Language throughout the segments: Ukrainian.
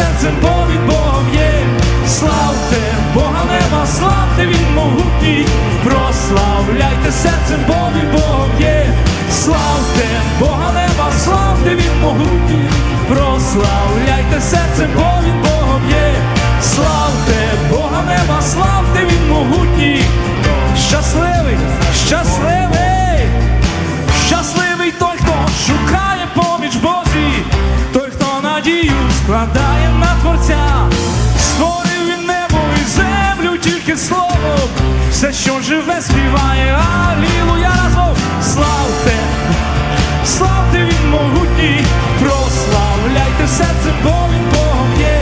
серцем, бо Богом є, славте, Бога нема, славте він могутній, прославляйте серцем, бо Богом є, славте, Бога нема, славте він могутній, прославляйте серцем, бо Богом є, славте, Бога нема, славте він могутній, щасливий, щасливий, щасливий той, хто шукає поміч Божій, той, хто надію складає. Тільки словом, все, що живе, співає, алілуя разом, славте, славте він могутній, прославляйте серцем, бо він Богом є,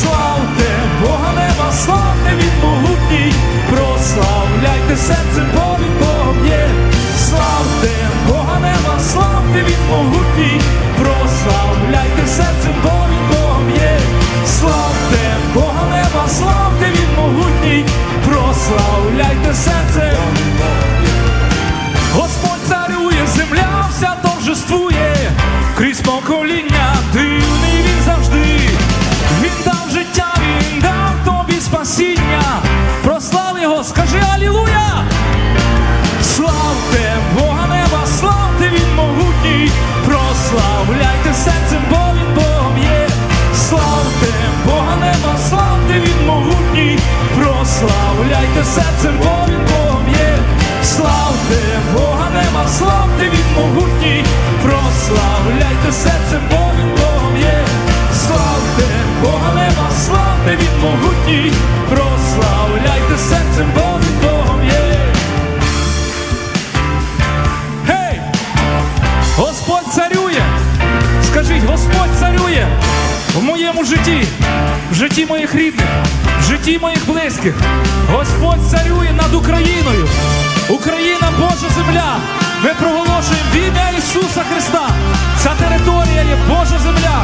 славте Бога неба, славте він могутній, прославляйте серцем, бо він Богом є, славте Бога неба, славте він могутній, покоління дивний він завжди. Він дав життя, він дав тобі спасіння. Прослав його, скажи Алілуя! Славте Бога неба, славте він могутній, прославляйте серцем, бо він Богом є. Славте Бога неба, славте він могутній, прославляйте серцем, прославляйте серцем, бо Богом є. Славте Бога неба, славте він могутній, прославляйте серцем, бо Богом є. Гей! Господь царює! Скажіть, Господь царює в моєму житті, в житті моїх рідних, в житті моїх близьких. Господь царює над Україною. Україна Божа земля. Ми проголошуємо в ім'я Ісуса Христа. Ця територія є Божа земля.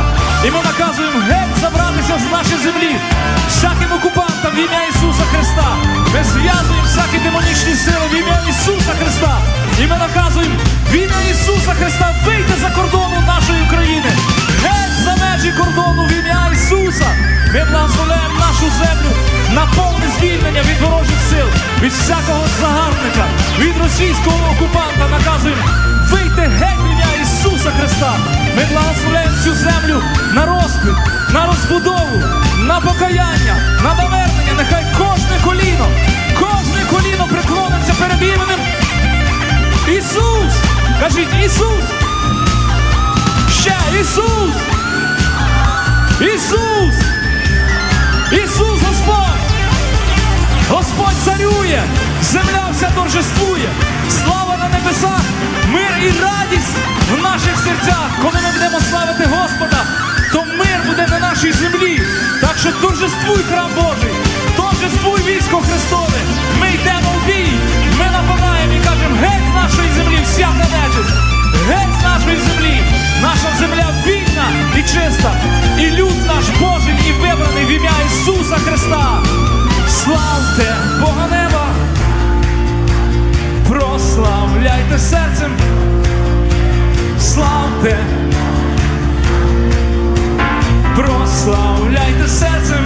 І ми наказуємо геть забратися з нашої землі. Всяким окупантам в ім'я Ісуса Христа. Ми зв'язуємо всякі демонічні сили в ім'я Ісуса Христа. І ми наказуємо в ім'я Ісуса Христа вийти за кордону нашої України. Геть за межі кордону в ім'я Ісуса. Ми благословляємо нашу землю на повне звільнення від ворожих сил, від всякого загарбника, від російського окупанта наказуємо вийти геть ім'я Ісуса Христа. Ми благословляємо цю землю на розквіт, на розбудову, на покаяння, на навернення. Нехай кожне коліно, кожне коліно преклониться перед іменем Ісус! Кажіть Ісус! Ще Ісус! Ісус! Ісус Господь! Господь царює! Земля вся торжествує! Слава на небесах! Мир і радість в наших серцях! Коли ми будемо славити Господа, то мир буде на нашій землі! Так що торжествуй храм Божий! Торжествуй військо Христове! Ми йдемо в бій! Ми нападаємо і кажемо геть з нашої землі всяка нечисть! Геть з нашої землі! Наша земля вільна і чиста, славте, прославляйте серцем,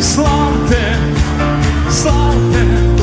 славте, славте.